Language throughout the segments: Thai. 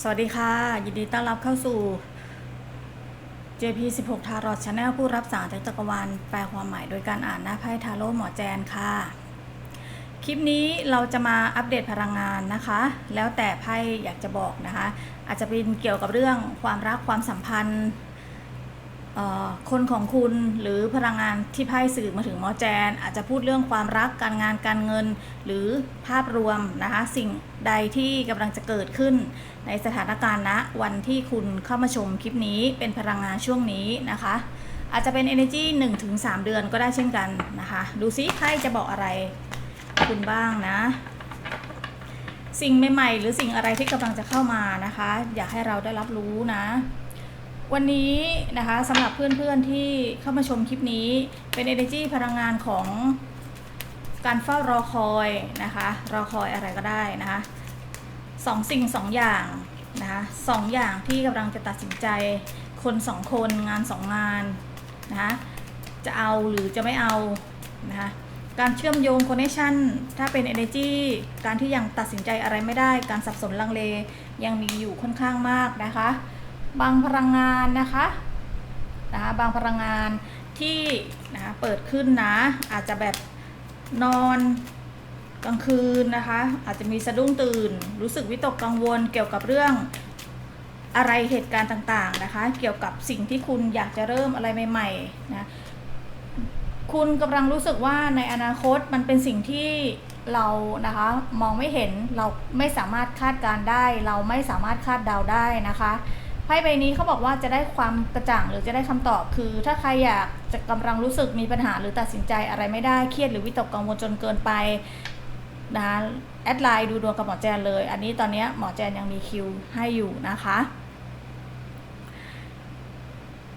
สวัสดีค่ะ ยินดีต้อนรับเข้าสู่ JP 16ทารอดชาแนลผู้รับสารจากจักรวาลแปลความหมายโดยการอ่านหน้าไพ่ทาโร่หมอแจนค่ะ คลิปนี้เราจะมาอัปเดตพลังงานนะคะ แล้วแต่ไพ่อยากจะบอกนะคะ อาจจะเป็นเกี่ยวกับเรื่องความรักความสัมพันธ์ คนของคุณหรือพลังงานที่ไพ่สื่อมาถึงหมอแจน อาจจะพูดเรื่องความรักการงานการเงิน หรือภาพรวมนะคะสิ่งใดที่กำลังจะเกิดขึ้น ในสถานการณ์ณวันที่คุณเข้ามาชมคลิปนี้เป็นพลังงานช่วงนี้นะคะ อาจจะเป็น energy 1-3 เดือนก็ได้เช่นกันนะคะ ดูซิไพ่จะบอกอะไรคุณบ้างนะ สิ่งใหม่ๆหรือสิ่งอะไรที่กำลังจะเข้ามานะคะ อยากให้เราได้รับรู้นะ วันนี้นะคะสำหรับเพื่อนๆที่เข้ามาชมคลิปนี้เป็น energy พลังงานของการเฝ้ารอคอยนะคะรอคอยอะไรก็ได้นะคะสองสิ่งสองอย่างนะคะสองอย่างที่กำลังจะตัดสินใจคนสองคนงานสองงานนะคะจะเอาหรือจะไม่เอานะคะการเชื่อมโยง connection ถ้าเป็น energy การที่ยังตัดสินใจอะไรไม่ได้ การสับสนลังเลยังมีอยู่ค่อนข้างมากนะคะ บางพลังงานนะคะนะคะบางพลังงานที่นะคะเปิดขึ้นนะ อาจจะแบบนอนกลางคืนนะคะ อาจจะมีสะดุ้งตื่น รู้สึกวิตกกังวลเกี่ยวกับเรื่องอะไรเหตุการณ์ต่างๆนะคะ เกี่ยวกับสิ่งที่คุณอยากจะเริ่มอะไรใหม่ๆนะคุณกำลังรู้สึกว่าในอนาคตมันเป็นสิ่งที่เรานะคะมองไม่เห็นเราไม่สามารถคาดการได้ เราไม่สามารถคาดเดาได้นะคะ ไพ่ใบนี้เขาบอกว่าจะได้ความกระจ่างหรือจะได้คำตอบคือ ถ้าใครอยากจะกำลังรู้สึกมีปัญหาหรือตัดสินใจอะไรไม่ได้เครียดหรือวิตกกังวลจนเกินไปนะคะแอดไลน์ดูดวงกับหมอแจนเลย อันนี้ตอนนี้หมอแจนยังมีคิวให้อยู่นะคะ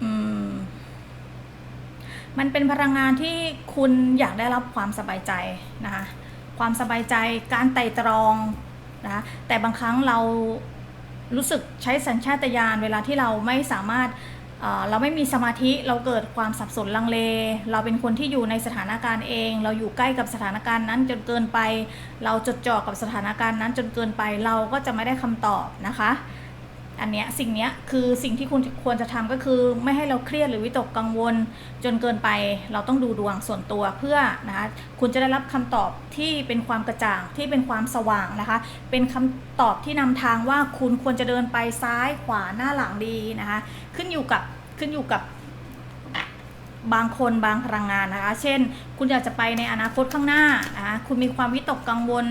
อืมมันเป็นพลังงานที่คุณอยากได้รับความสบายใจนะคะความสบายใจการไต่ตรองนะแต่บางครั้งเรา รู้สึกใช้สัญชาตญาณเวลาที่เราไม่สามารถเราไม่มีสมาธิเราเกิดความสับสนลังเล เราเป็นคนที่อยู่ในสถานการณ์เอง เราอยู่ใกล้กับสถานการณ์นั้นจนเกินไป เราจดจ่อกับสถานการณ์นั้นจนเกินไป เราก็จะไม่ได้คำตอบนะคะ อันเนี้ยสิ่งเนี้ยคือสิ่งที่คุณควรจะทำก็คือไม่ให้เราเครียดหรือวิตกกังวล จนเกินไปเราต้องดูดวงส่วนตัวเพื่อนะคะคุณจะได้รับคำตอบที่เป็นความกระจ่างที่เป็นความสว่างนะคะ เป็นคำตอบที่นำทางว่าคุณควรจะเดินไปซ้ายขวาหน้าหลังดีนะคะ ขึ้นอยู่กับขึ้นอยู่กับ บางคนบางพลังงานนะคะ เช่น คุณอยากจะไปในอนาคตข้างหน้านะคะคุณมีความวิตกกังวล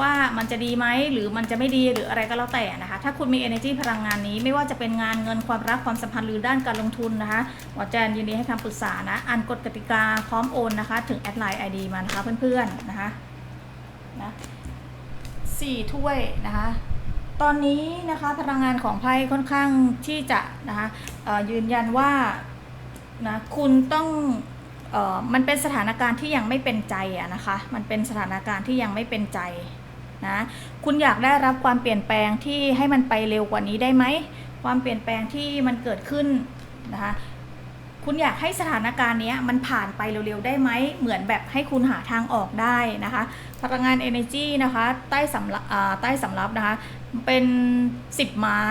ว่ามันจะดีไหมหรือมันจะไม่ดีหรืออะไรก็แล้วแต่นะคะ ถ้าคุณมี energy พลังงานนี้ ไม่ว่าจะเป็นงานเงินความรักความสัมพันธ์หรือด้านการลงทุนนะคะหมอแจนยินดีให้คำปรึกษานะอ่านกฎกติกาพร้อมโอนนะคะ ถึงแอดไลน์ ID มานะคะเพื่อนๆนะคะนะสี่ถ้วยนะคะตอนนี้นะคะพลังงานของไพ่ค่อนข้างที่จะนะคะยืนยันว่า นะคุณต้องเออมันเป็นสถานการณ์ที่ยังไม่เป็นใจอะนะคะ มันเป็นสถานการณ์ที่ยังไม่เป็นใจนะคุณอยากได้รับความเปลี่ยนแปลงที่ให้มันไปเร็วกว่านี้ได้ไหมความเปลี่ยนแปลงที่มันเกิดขึ้นนะคะคุณอยากให้สถานการณ์นี้มันผ่านไปเร็วๆได้ไหมเหมือนแบบให้คุณหาทางออกได้นะคะพลังงาน energy นะคะใต้สำรับใต้สำรับนะคะเป็น 10 ไม้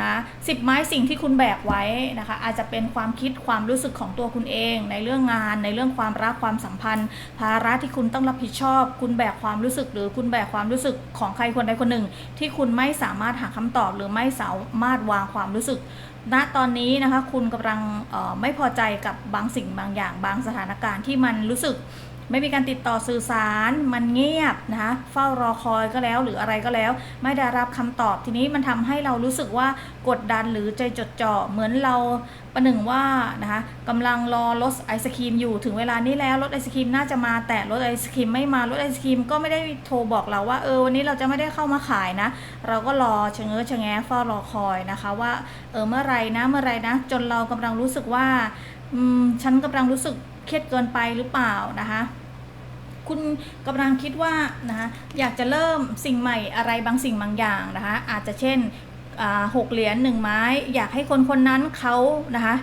นะสิบไม้สิ่งที่คุณแบกไว้นะคะอาจจะเป็นความคิดความรู้สึกของตัวคุณเอง ในเรื่องงาน ในเรื่องความรักความสัมพันธ์ ภาระที่คุณต้องรับผิดชอบ คุณแบกความรู้สึก หรือคุณแบกความรู้สึกของใครคนใดคนหนึ่ง ที่คุณไม่สามารถหาคำตอบ หรือไม่สามารถวางความรู้สึกณตอนนี้นะคะคุณกำลังไม่พอใจกับบางสิ่งบางอย่างบางสถานการณ์ที่มันรู้สึก ไม่มีการติดต่อสื่อสารมันเงียบนะคะเฝ้ารอคอยก็แล้วหรืออะไรก็แล้ว ไม่ได้รับคำตอบทีนี้มันทำให้เรารู้สึกว่ากดดันหรือใจจดจ่อเหมือนเราประหนึ่งว่านะคะกำลังรอรถไอศครีมอยู่ถึงเวลานี้แล้วรถไอศครีมน่าจะมาแต่รถไอศครีมไม่มารถไอศครีมก็ไม่ได้โทรบอกเราว่าเออวันนี้เราจะไม่ได้เข้ามาขายนะ เราก็รอชะเง้อชะแงะเฝ้ารอคอยนะคะว่าเออเมื่อไรนะเมื่อไรนะ จนเรากำลังรู้สึกว่าอืมฉันกำลังรู้สึก เครียดเกินไปหรือเปล่านะคะคุณกำลังคิดว่านะคะอยากจะเริ่มสิ่งใหม่อะไรบางสิ่งบางอย่างนะคะอาจจะเช่นหกเหรียญหนึ่งไม้ อยากให้คนคนนั้นเขานะคะ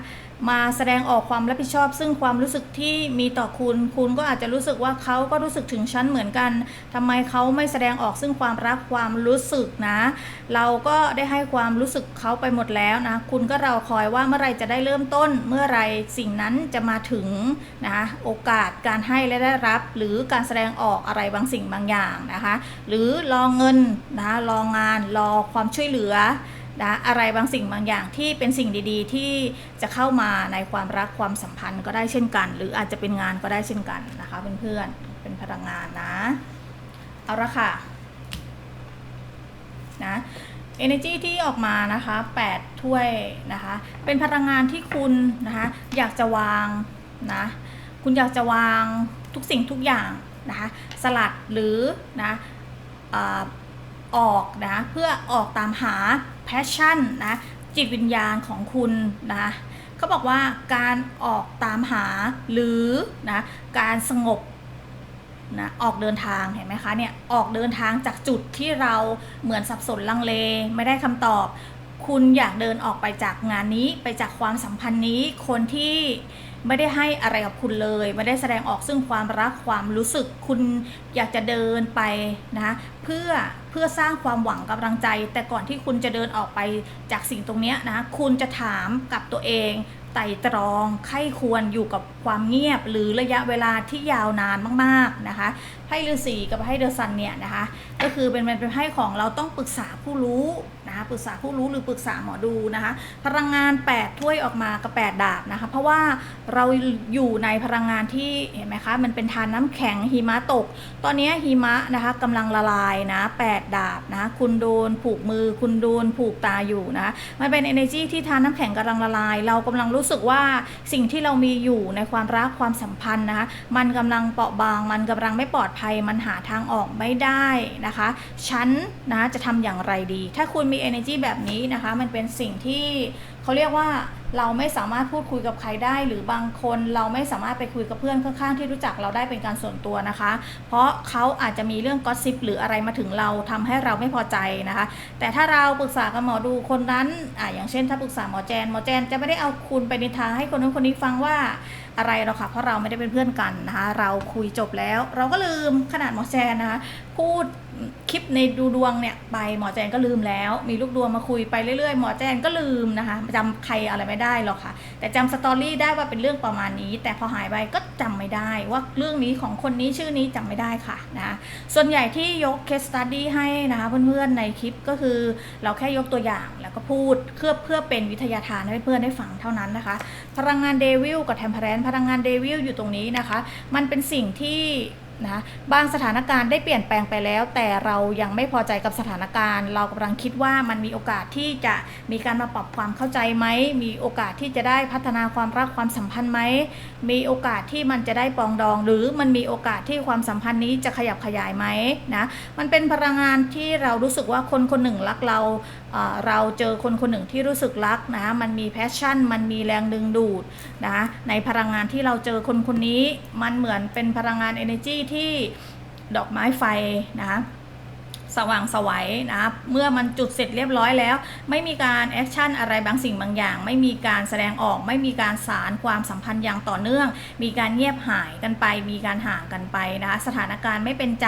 มาแสดงออกความรับผิดชอบ ซึ่งความรู้สึกที่มีต่อคุณ คุณก็อาจจะรู้สึกว่าเขาก็รู้สึกถึงฉันเหมือนกันทำไมเขาไม่แสดงออกซึ่งความรักความรู้สึกนะ เราก็ได้ให้ความรู้สึกเขาไปหมดแล้วนะ คุณก็รอคอยว่าเมื่อไรจะได้เริ่มต้น เมื่อไรสิ่งนั้นจะมาถึงนะโอกาสการให้และได้รับ หรือการแสดงออกอะไรบางสิ่งบางอย่างนะคะ หรือรอเงินนะรองานรอความช่วยเหลือ นะอะไรบางสิ่งบางอย่างที่เป็นสิ่งดีๆ ที่จะเข้ามาในความรักความสัมพันธ์ก็ได้เช่นกัน หรืออาจจะเป็นงานก็ได้เช่นกันนะคะเพื่อนๆเป็นพลังงานนะ เอาละค่ะนะ energy ที่ออกมานะคะ8ถ้วยนะคะ เป็นพลังงานที่คุณนะคะอยากจะวางนะคุณอยากจะวางทุกสิ่งทุกอย่างนะคะสลัดหรือนะอาออกนะเพื่อออกตามหา passion นะจิตวิญญาณของคุณนะเขาบอกว่าการออกตามหาหรือนะการสงบนะออกเดินทางเห็นไหมคะเนี่ยออกเดินทางจากจุดที่เราเหมือนสับสนลังเล ไม่ได้คำตอบ คุณอยากเดินออกไปจากงานนี้ไปจากความสัมพันธ์นี้คนที่ ไม่ได้ให้อะไรกับคุณเลย ไม่ได้แสดงออกซึ่งความรักความรู้สึกคุณอยากจะเดินไปนะเพื่อเพื่อสร้างความหวังกำลังใจ แต่ก่อนที่คุณจะเดินออกไปจากสิ่งตรงนี้นะคุณจะถามกับตัวเองไต่ตรองไข้ควรอยู่กับความเงียบหรือระยะเวลาที่ยาวนานมาก ๆ นะคะ พ่ฤาษีกับไพ่เดอะซันเนี่ยนะคะก็คือเป็นเป็นไพ่ของเราต้องปรึกษาผู้รู้นะคะปรึกษาผู้รู้หรือปรึกษาหมอดูนะคะพลังงาน 8 ถ้วยออกมากับ 8 ดาบนะคะเพราะว่าเราอยู่ในพลังงานที่เห็นไหมคะมันเป็นทานน้ำแข็งหิมะตก ตอนนี้หิมะนะคะกำลังละลายนะ8ดาบนะคุณโดนผูกมือคุณโดนผูกตาอยู่นะมันเป็น energy ที่ทานน้ำแข็งกำลังละลาย เรากำลังรู้สึกว่าสิ่งที่เรามีอยู่ในความรักความสัมพันธ์นะคะมันกำลังเปราะบางมันกำลังไม่ปลอดภัยมันหาทางออกไม่ได้นะคะฉันนะจะทำอย่างไรดี ถ้าคุณมี energy แบบนี้นะคะ มันเป็นสิ่งที่เขาเรียกว่าเราไม่สามารถพูดคุยกับใครได้ หรือบางคนเราไม่สามารถไปคุยกับเพื่อนข้างๆที่รู้จักเราได้เป็นการส่วนตัวนะคะ เพราะเขาอาจจะมีเรื่องกอสซิปหรืออะไรมาถึงเราทำให้เราไม่พอใจนะคะ แต่ถ้าเราปรึกษากับหมอดูคนนั้นอ่าอย่างเช่น ถ้าปรึกษาหมอแจนหมอแจนจะไม่ได้เอาคุณไปนินทาให้คนนู้นคนนี้ฟังว่า อะไรหรอกค่ะ เพราะเราไม่ได้เป็นเพื่อนกันนะคะ เราคุยจบแล้ว เราก็ลืมขนาดหมอแจนนะคะพูด คลิปในดูดวงเนี่ยไปหมอแจนก็ลืมแล้ว มีลูกดวงมาคุยไปเรื่อยๆ หมอแจนก็ลืมนะคะจำใครอะไรไม่ได้หรอกค่ะ แต่จำสตอรี่ได้ว่าเป็นเรื่องประมาณนี้ แต่พอหายไปก็จำไม่ได้ ว่าเรื่องนี้ของคนนี้ชื่อนี้จำไม่ได้ค่ะนะส่วนใหญ่ที่ยกเคสตัดดี้ให้นะคะเพื่อนๆในคลิปก็คือเราแค่ยกตัวอย่างแล้วก็พูดเพื่อเพื่อเป็นวิทยาทานให้เพื่อนได้ฟังเท่านั้นนะคะ พลังงานเดวิลกับแทมเพลนพลังงานเดวิลอยู่ตรงนี้นะคะ มันเป็นสิ่งที่ นะบางสถานการณ์ได้เปลี่ยนแปลงไปแล้ว แต่เรายังไม่พอใจกับสถานการณ์ เรากำลังคิดว่ามันมีโอกาสที่จะมีการมาปรับความเข้าใจไหมมีโอกาสที่จะได้พัฒนาความรักความสัมพันธ์ไหม มีโอกาสที่มันจะได้ปองดอง หรือมันมีโอกาสที่ความสัมพันธ์นี้จะขยับขยายไหมนะมันเป็นพลังงานที่เรารู้สึกว่าคนคนหนึ่งรักเราเราเจอคนคนหนึ่งที่รู้สึกรักนะมันมีแพชชั่น มันมีแรงดึงดูดนะในพลังงานที่เราเจอคนคนนี้มันเหมือนเป็นพลังงาน energy ที่ดอกไม้ไฟนะ สว่างสวัยนะเมื่อมันจุดเสร็จเรียบร้อยแล้ว ไม่มีการแอคชั่นอะไรบางสิ่งบางอย่าง ไม่มีการแสดงออก ไม่มีการสารความสัมพันธ์อย่างต่อเนื่อง มีการเงียบหายกันไป มีการห่างกันไปนะคะสถานการณ์ไม่เป็นใจ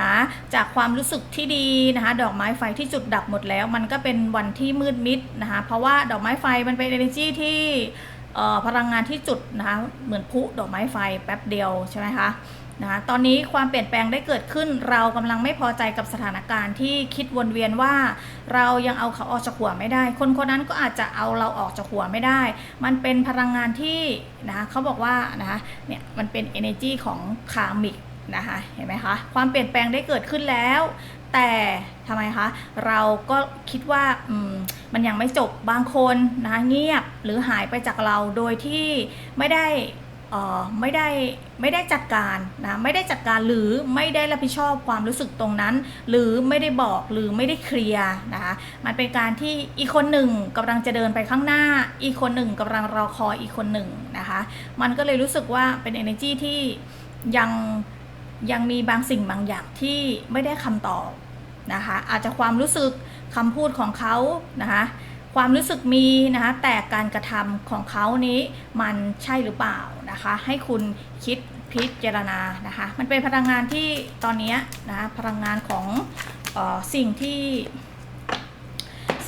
นะจากความรู้สึกที่ดีนะคะดอกไม้ไฟที่จุดดับหมดแล้ว มันก็เป็นวันที่มืดมิดนะคะเพราะว่าดอกไม้ไฟมันเป็น energy ที่เอ่อพลังงานที่จุดนะคะเหมือนพุดอกไม้ไฟแป๊บเดียวใช่ไหมคะ นะตอนนี้ความเปลี่ยนแปลงได้เกิดขึ้น เรากำลังไม่พอใจกับสถานการณ์ที่คิดวนเวียนว่า เรายังเอาเขาออกจากหัวไม่ได้ คนคนนั้นก็อาจจะเอาเราออกจากหัวไม่ได้ มันเป็นพลังงานที่นะเขาบอกว่านะคะเนี่ยมันเป็น energy ของคามิกนะคะเห็นไหมคะความเปลี่ยนแปลงได้เกิดขึ้นแล้ว แต่ทำไมคะเราก็คิดว่ามมันยังไม่จบบางคนนะเงียบหรือหายไปจากเราโดยที่ไม่ได้ ไม่ได้ไม่ได้จัดการนะไม่ได้จัดการหรือไม่ได้รับผิดชอบความรู้สึกตรงนั้น หรือไม่ได้บอกหรือไม่ได้เคลียร์นะคะมันเป็นการที่อีกคนหนึ่งกำลังจะเดินไปข้างหน้า อีกคนหนึ่งกำลังรอคอยอีกคนหนึ่งนะคะมันก็เลยรู้สึกว่าเป็น energy ที่ยังยังมีบางสิ่งบางอย่างที่ไม่ได้คำตอบนะคะอาจจะความรู้สึกคำพูดของเขานะคะ ความรู้สึกมีนะคะแต่การกระทำของเขานี้มันใช่หรือเปล่านะคะ ให้คุณคิดพิจารณานะคะ มันเป็นพลังงานที่ตอนนี้นะคะพลังงานของออสิ่งที่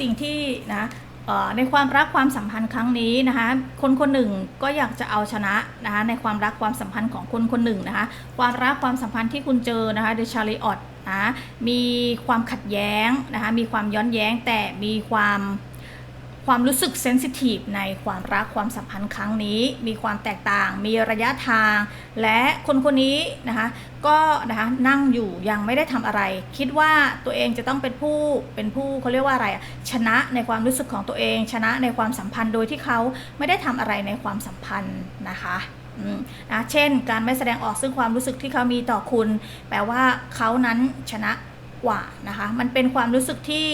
สิ่งที่นะในความรักความสัมพันธ์ครั้งนี้นะคะคนคนหนึ่งก็อยากจะเอาชนะนะคะในความรักความสัมพันธ์ของคนคนหนึ่งนะคะความรักความสัมพันธ์ที่คุณเจอนะคะเดชาริออตนะมีความขัดแย้งนะคะมีความย้อนแย้งแต่มีความ ความรู้สึกเซนซิทีฟในความรักความสัมพันธ์ครั้งนี้ มีความแตกต่าง มีระยะทาง และคนคนนี้นะคะก็นะคะนั่งอยู่ยังไม่ได้ทำอะไร คิดว่าตัวเองจะต้องเป็นผู้เป็นผู้เขาเรียกว่าอะไรชนะในความรู้สึกของตัวเอง ชนะในความสัมพันธ์โดยที่เขาไม่ได้ทำอะไรในความสัมพันธ์นะคะอืมนะเช่น การไม่แสดงออกซึ่งความรู้สึกที่เขามีต่อคุณ แปลว่าเขานั้นชนะกว่านะคะมันเป็นความรู้สึกที่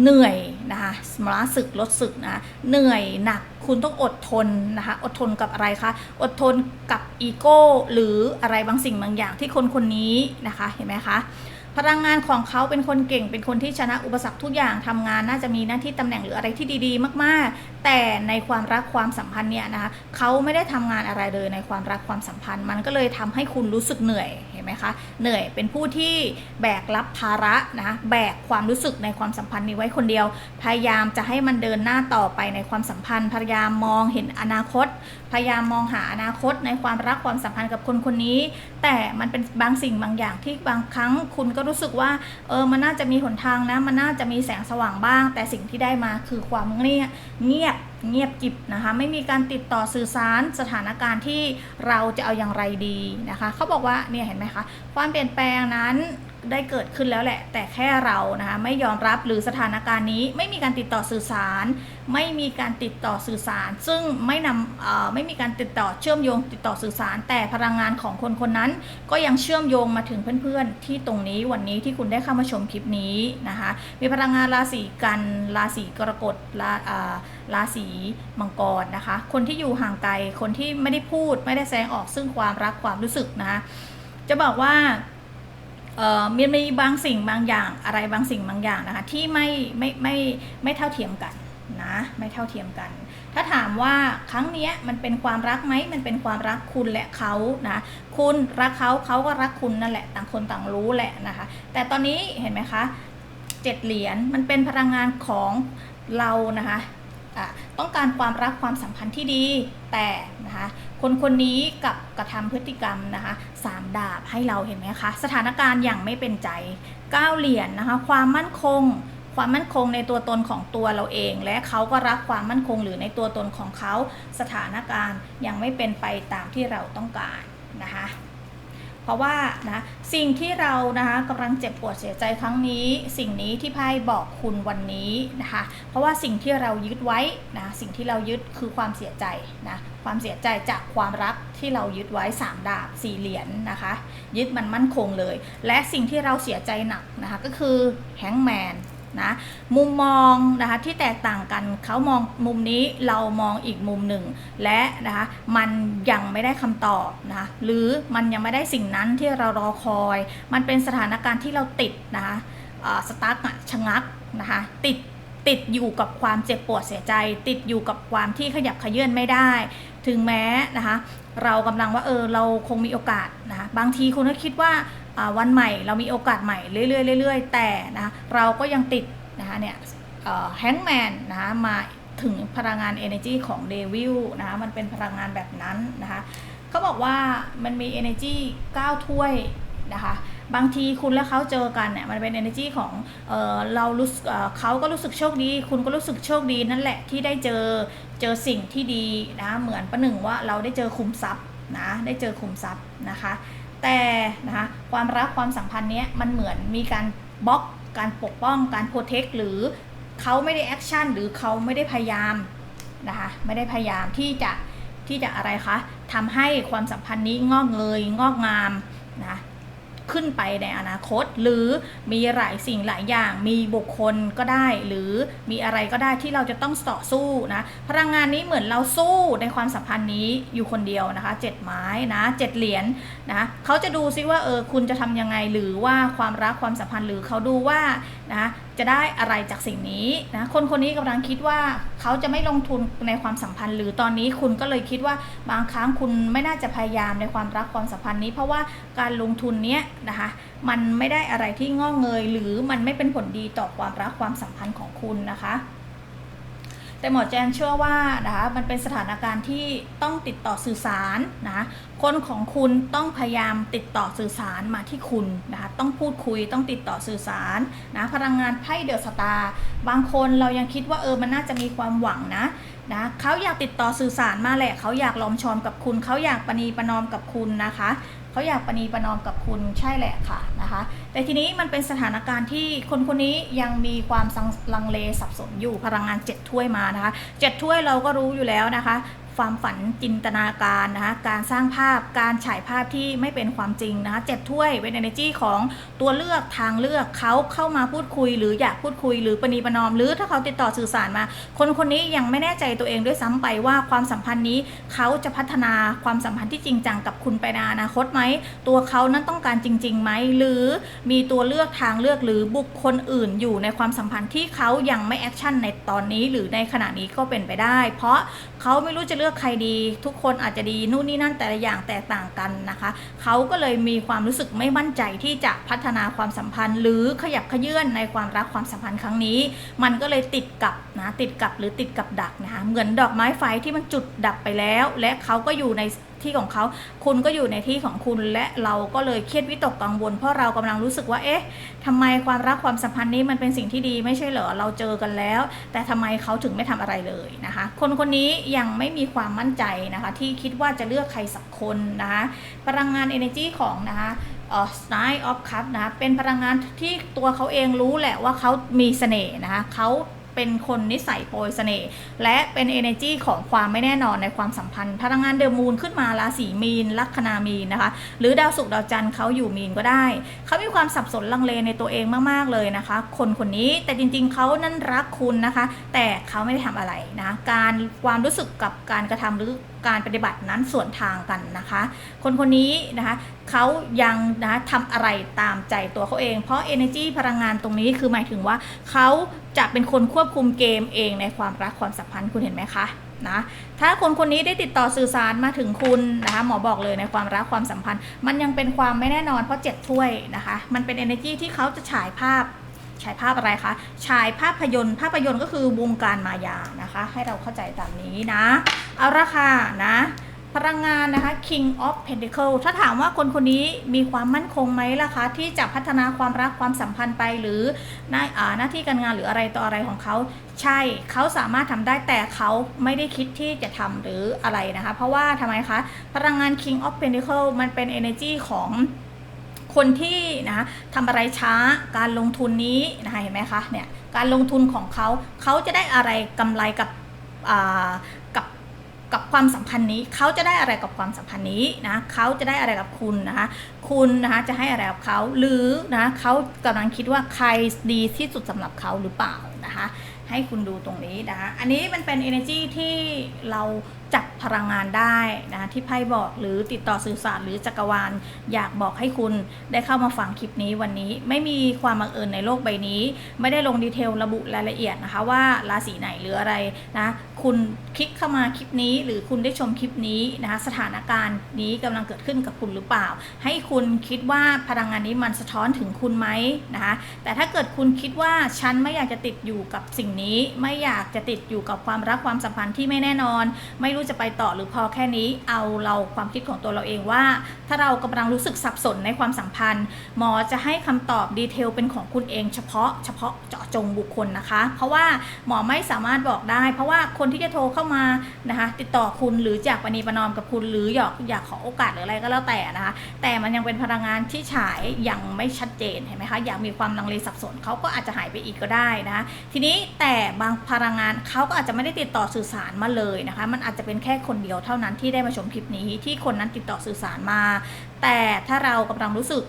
เหนื่อยนะคะสมรสึกลดสึกนะเหนื่อยหนักคุณต้องอดทนนะคะอดทนกับอะไรคะอดทนกับอีโก้หรืออะไรบางสิ่งบางอย่างที่คนคนนี้นะคะเห็นไหมคะพลังงานของเขาเป็นคนเก่งเป็นคนที่ชนะอุปสรรคทุกอย่างทำงานน่าจะมีหน้าที่ตำแหน่งหรืออะไรที่ดีๆ มากๆ แต่ในความรักความสัมพันธ์เนี่ยนะคะเขาไม่ได้ทำงานอะไรเลยในความรักความสัมพันธ์ มันก็เลยทำให้คุณรู้สึกเหนื่อย ไหมคะเหนื่อยเป็นผู้ที่แบกรับภาระนะแบกความรู้สึกในความสัมพันธ์นี้ไว้คนเดียว พยายามจะให้มันเดินหน้าต่อไปในความสัมพันธ์พยายามมองเห็นอนาคต พยายามมองหาอนาคตในความรักความสัมพันธ์กับคนคนนี้ แต่มันเป็นบางสิ่งบางอย่างที่บางครั้งคุณก็รู้สึกว่าเออมันน่าจะมีหนทางนะมันน่าจะมีแสงสว่างบ้าง แต่สิ่งที่ได้มาคือความเงียบเงียบ เงียบกิบนะคะ ไม่มีการติดต่อสื่อสารสถานการณ์ที่เราจะเอาอย่างไรดีนะคะเขาบอกว่าเนี่ยเห็นไหมคะความเปลี่ยนแปลงนั้น ได้เกิดขึ้นแล้วแหละ แต่แค่เรานะคะไม่ยอมรับหรือสถานการณ์นี้ไม่มีการติดต่อสื่อสาร ไม่มีการติดต่อสื่อสาร ซึ่งไม่นำไม่มีการติดต่อเชื่อมโยงติดต่อสื่อสาร แต่พลังงานของคนคนนั้น ก็ยังเชื่อมโยงมาถึงเพื่อนๆ ที่ตรงนี้วันนี้ที่คุณได้เข้ามาชมคลิปนี้นะคะมีพลังงานราศีกันราศีกรกฎราอ่าราศีมังกรนะคะ คนที่อยู่ห่างไกลคนที่ไม่ได้พูดไม่ได้แสดงออกซึ่งความรักความรู้สึกนะคะจะบอกว่า มีมีบางสิ่งบางอย่างอะไรบางสิ่งบางอย่างนะคะที่ไม่ไม่ไม่ไม่เท่าเทียมกันนะไม่เท่าเทียมกัน ถ้าถามว่าครั้งนี้มันเป็นความรักไหมมันเป็นความรักคุณและเขานะคุณรักเขาเขาก็รักคุณนั่นแหละต่างคนต่างรู้แหละนะคะแต่ตอนนี้เห็นไหมคะเจ็ดเหรียญมันเป็นพลังงานของเรานะคะะต้องการความรักความสัมพันธ์ที่ดีแต่นะคะ คนคนนี้กับกระทำพฤติกรรมนะคะสามดาบให้เราเห็นไหมคะ สถานการณ์อย่างไม่เป็นใจเก้าเหรียญนนะคะ ความมั่นคง ความมั่นคงในตัวตนของตัวเราเอง และเขาก็รักความมั่นคงหรือในตัวตนของเขา สถานการณ์ยังไม่เป็นไปตามที่เราต้องการนะคะ เพราะว่านะสิ่งที่เรานะคะกำลังเจ็บปวดเสียใจครั้งนี้ สิ่งนี้ที่ไพ่บอกคุณวันนี้นะคะ เพราะว่าสิ่งที่เรายึดไว้นะสิ่งที่เรายึดคือความเสียใจนะความเสียใจจากความรักที่เรายึดไว้สามดาบสี่เหรียญนนะคะ ยึดมันมั่นคงเลย และสิ่งที่เราเสียใจหนักนะคะก็คือแฮงแมน นะมุมมองนะคะที่แตกต่างกันเขามองมุมนี้เรามองอีกมุมหนึ่ง และนะคะมันยังไม่ได้คำตอบนะคะหรือมันยังไม่ได้สิ่งนั้นที่เรารอคอย มันเป็นสถานการณ์ที่เราติดนะคะสตาร์ทชะงักนะคะติดติดอยู่กับความเจ็บปวดเสียใจ ติดอยู่กับความที่ขยับขยื่นไม่ได้ ถึงแม้นะคะเรากำลังว่าเออเราคงมีโอกาสนะคะบางทีคุณก็คิดว่า วันใหม่เรามีโอกาสใหม่เรื่อยๆเรื่อยๆ แต่นะเราก็ยังติดนะคะเนี่ยแฮงแมนนะคะมาถึงพลังงาน energy ของเดวิลนะคะมันเป็นพลังงานแบบนั้นนะคะเขาบอกว่ามันมี energy 9 ถ้วยนะคะบางทีคุณและเขาเจอกันเนี่ยมันเป็น energy ของเออเรารู้เเขาก็รู้สึกโชคดี คุณก็รู้สึกโชคดีนั่นแหละที่ได้เจอเจอสิ่งที่ดีนะเหมือนประหนึ่งว่าเราได้เจอคุมทรัพย์นะได้เจอคุมทรัพย์นะคะแต่นะคะ ความรักความสัมพันธ์เนี้ยมันเหมือนมีการบล็อกการปกป้องการโปรเทคหรือเขาไม่ได้แอคชั่นหรือเขาไม่ได้พยายามนะคะไม่ได้พยายามที่จะที่จะอะไรคะทำให้ความสัมพันธ์นี้งอกเงยงอกงามนะ ขึ้นไปในอนาคต หรือมีหลายสิ่งหลายอย่าง มีบุคคลก็ได้ หรือมีอะไรก็ได้ที่เราจะต้องต่อสู้นะพลังงานนี้เหมือนเราสู้ในความสัมพันธ์นี้อยู่คนเดียวนะคะเจ็ดไม้นะเจ็ดเหรียญนะเขาจะดูซิว่าเออคุณจะทำยังไงหรือว่าความรักความสัมพันธ์หรือเขาดูว่านะ จะได้อะไรจากสิ่งนี้นะคนคนนี้กำลังคิดว่าเขาจะไม่ลงทุนในความสัมพันธ์ หรือตอนนี้คุณก็เลยคิดว่าบางครั้งคุณไม่น่าจะพยายามในความรักความสัมพันธ์นี้ เพราะว่าการลงทุนเนี้ยนะคะมันไม่ได้อะไรที่งอกเงย หรือมันไม่เป็นผลดีต่อความรักความสัมพันธ์ของคุณนะคะ แต่หมอแจนเชื่อว่านะคะมันเป็นสถานการณ์ที่ต้องติดต่อสื่อสารนะคนของคุณต้องพยายามติดต่อสื่อสารมาที่คุณนะคะต้องพูดคุยต้องติดต่อสื่อสารนะพลังงานไพ่เดอะสตาร์บางคนเรายังคิดว่าเออมันน่าจะมีความหวังนะนะเขาอยากติดต่อสื่อสารมาแหละเขาอยากลอมชอมกับคุณเขาอยากปณีประนอมกับคุณนะคะ เขาอยากปณีประนอมกับคุณใช่แหละค่ะนะคะ แต่ทีนี้มันเป็นสถานการณ์ที่คนคนนี้ยังมีความลังเลสับสนอยู่พลังงานเจ็ดถ้วยมานะคะเจ็ดถ้วยเราก็รู้อยู่แล้วนะคะ ความฝันจินตนาการนะคะการสร้างภาพการฉายภาพที่ไม่เป็นความจริงนะคะเจ็ดถ้วยเป็น energy ของตัวเลือกทางเลือกเขาเข้ามาพูดคุย หรืออยากพูดคุย หรือปณีประนอม หรือถ้าเขาติดต่อสื่อสารมา คนคนนี้ยังไม่แน่ใจตัวเองด้วยซ้ำไปว่าความสัมพันธ์นี้เขาจะพัฒนาความสัมพันธ์ที่จริงจังกับคุณไปในอนาคตไหมตัวเขานั้นต้องการจริงๆไหมหรือมีตัวเลือกทางเลือกหรือบุคคลอื่นอยู่ในความสัมพันธ์ที่เขายังไม่แอคชั่นในตอนนี้หรือในขณะนี้ก็เป็นไปได้ เพราะเขาไม่รู้จะเลือกใครดีทุกคนอาจจะดีนู่นนี่นั่นแต่ละอย่างแตกต่างกันนะคะเขาก็เลยมีความรู้สึกไม่มั่นใจที่จะพัฒนาความสัมพันธ์ หรือขยับขยื่นในความรักความสัมพันธ์ครั้งนี้ มันก็เลยติดกับนะติดกับหรือติดกับดักนะคะเหมือนดอกไม้ไฟที่มันจุดดับไปแล้ว และเขาก็อยู่ใน ที่ของเขา คุณก็อยู่ในที่ของคุณ และเราก็เลยเครียดวิตกกังวล เพราะเรากำลังรู้สึกว่า เอ๊ะทำไมความรักความสัมพันธ์นี้มันเป็นสิ่งที่ดีไม่ใช่เหรอ เราเจอกันแล้ว แต่ทำไมเขาถึงไม่ทำอะไรเลยนะคะ คนคนนี้ยังไม่มีความมั่นใจนะคะ ที่คิดว่าจะเลือกใครสักคนนะคะ พลังงาน energy ของนะคะอ่อ Nine of Cups นะ เป็นพลังงานที่ตัวเขาเองรู้แหละว่าเขามีเสน่ห์นะคะเขา เป็นคนนิสัยโปรยเสน่ห์และเป็น energy ของความไม่แน่นอนในความสัมพันธ์พลังงานเดอมูนขึ้นมาราศีมีน ลัคนามีนนะคะ หรือดาวศุกร์ดาวจันทร์เขาอยู่มีนก็ได้ เขามีความสับสนลังเลในตัวเองมากๆเลยนะคะ คนคนนี้แต่จริง ๆเขานั้นรักคุณนะคะ แต่เขาไม่ได้ทำอะไรนะการความรู้สึกกับการกระทำหรือการปฏิบัตินั้นส่วนทางกันนะคะ คนคนนี้นะคะเขายังนะทำอะไรตามใจตัวเขาเอง เพราะ energy พลังงานตรงนี้คือหมายถึงว่าเขา จะเป็นคนควบคุมเกมเองในความรักความสัมพันธ์คุณเห็นไหมคะนะถ้าคนคนนี้ได้ติดต่อสื่อสารมาถึงคุณนะคะหมอบอกเลยในความรักความสัมพันธ์ มันยังเป็นความไม่แน่นอนเพราะเจ็ดถ้วยนะคะ มันเป็น energy ที่เขาจะฉายภาพฉายภาพอะไรคะฉายภาพยนตร์ภาพยนตร์ก็คือวงการมายานะคะ ให้เราเข้าใจตามนี้นะ เอาละค่ะนะ พลังงานนะคะ King of Pentacle ถ้าถามว่าคนคนนี้มีความมั่นคงไหมล่ะคะ ที่จะพัฒนาความรักความสัมพันธ์ไปหรือหน้าอาหน้าที่การงานหรืออะไรต่ออะไรของเขา ใช่เขาสามารถทำได้แต่เขาไม่ได้คิดที่จะทำหรืออะไรนะคะ เพราะว่าทำไมคะพลังงาน King of Pentacle มันเป็น energy ของคนที่นะทำอะไรช้าการลงทุนนี้นะคะเห็นไหมคะเนี่ยการลงทุนของเขาเขาจะได้อะไรกำไรกับ กับความสัมพันธ์นี้ เขาจะได้อะไรกับความสัมพันธ์นี้นะเขาจะได้อะไรกับคุณนะคะคุณนะคะจะให้อะไรกับเขาหรือนะเขากำลังคิดว่าใครดีที่สุดสำหรับเขาหรือเปล่านะคะให้คุณดูตรงนี้นะคะอันนี้มันเป็น energy ที่เรา จับพลังงานได้นะที่ไพ่บอกหรือติดต่อสื่อสารหรือจักรวาล อยากบอกให้คุณได้เข้ามาฟังคลิปนี้วันนี้ไม่มีความบังเอิญในโลกใบนี้ ไม่ได้ลงดีเทลระบุรายละเอียดนะคะว่าราศีไหนหรืออะไรนะคุณคลิกเข้ามาคลิปนี้ หรือคุณได้ชมคลิปนี้นะคะสถานการณ์นี้กำลังเกิดขึ้นกับคุณหรือเปล่า ให้คุณคิดว่าพลังงานนี้มันสะท้อนถึงคุณไหมนะคะแต่ถ้าเกิดคุณคิดว่าฉันไม่อยากจะติดอยู่กับสิ่งนี้ ไม่อยากจะติดอยู่กับความรักความสัมพันธ์ที่ไม่แน่นอน ไม่รู้จะไปต่อหรือพอแค่นี้เอาเราความคิดของตัวเราเองว่า ถ้าเรากำลังรู้สึกสับสนในความสัมพันธ์ หมอจะให้คำตอบดีเทลเป็นของคุณเองเฉพาะเฉพาะเจาะจงบุคคลนะคะ เพราะว่าหมอไม่สามารถบอกได้ เพราะว่าคนที่จะโทรเข้ามานะคะติดต่อคุณหรืออยากปณีประนอมกับคุณหรืออยากอยากขอโอกาสหรืออะไรก็แล้วแต่นะคะ แต่มันยังเป็นพลังงานที่ฉายยังไม่ชัดเจนเห็นไหมคะอยากมีความลังเลสับสนเขาก็อาจจะหายไปอีกก็ได้นะทีนี้แต่บางพลังงานเขาก็อาจจะไม่ได้ติดต่อสื่อสารมาเลยนะคะ มันอาจจะเป็นแค่คนเดียวเท่านั้นที่ได้มาชมคลิปนี้ที่คนนั้นติดต่อสื่อสารมา แต่ถ้าเรากำลังรู้สึก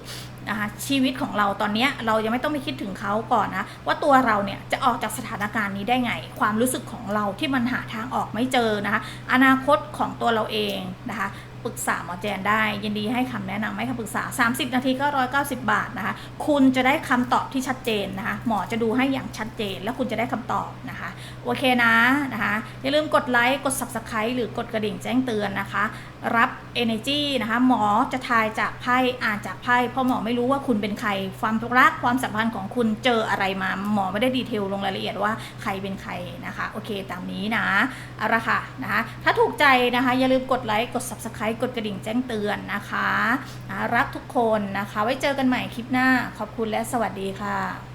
นะคะชีวิตของเราตอนนี้เรายังไม่ต้องไปคิดถึงเขาก่อนนะ ว่าตัวเราเนี่ยจะออกจากสถานการณ์นี้ได้ไง ความรู้สึกของเราที่มันหาทางออกไม่เจอนะคะอนาคตของตัวเราเองนะคะ ปรึกษาหมอแจนได้ ยินดีให้คำแนะนำให้คำปรึกษา 30 นาทีก็ 190 บาทนะคะ คุณจะได้คำตอบที่ชัดเจนนะคะ หมอจะดูให้อย่างชัดเจน แล้วคุณจะได้คำตอบนะคะ โอเคนะนะคะ อย่าลืมกดไลค์กด subscribe หรือกดกระดิ่งแจ้งเตือนนะคะ รับ energy นะคะ หมอจะทายจากไพ่อ่านจากไพ่เพราะหมอไม่รู้ว่าคุณเป็นใคร ความรักความสัมพันธ์ของคุณเจออะไรมา หมอไม่ได้ดีเทลลงรายละเอียดว่าใครเป็นใครนะคะ โอเคตามนี้นะเอาละค่ะนะคะถ้าถูกใจนะคะ อย่าลืมกดไลค์กด subscribe กดกระดิ่งแจ้งเตือนนะคะนะรักทุกคนนะคะ ไว้เจอกันใหม่คลิปหน้า ขอบคุณและสวัสดีค่ะ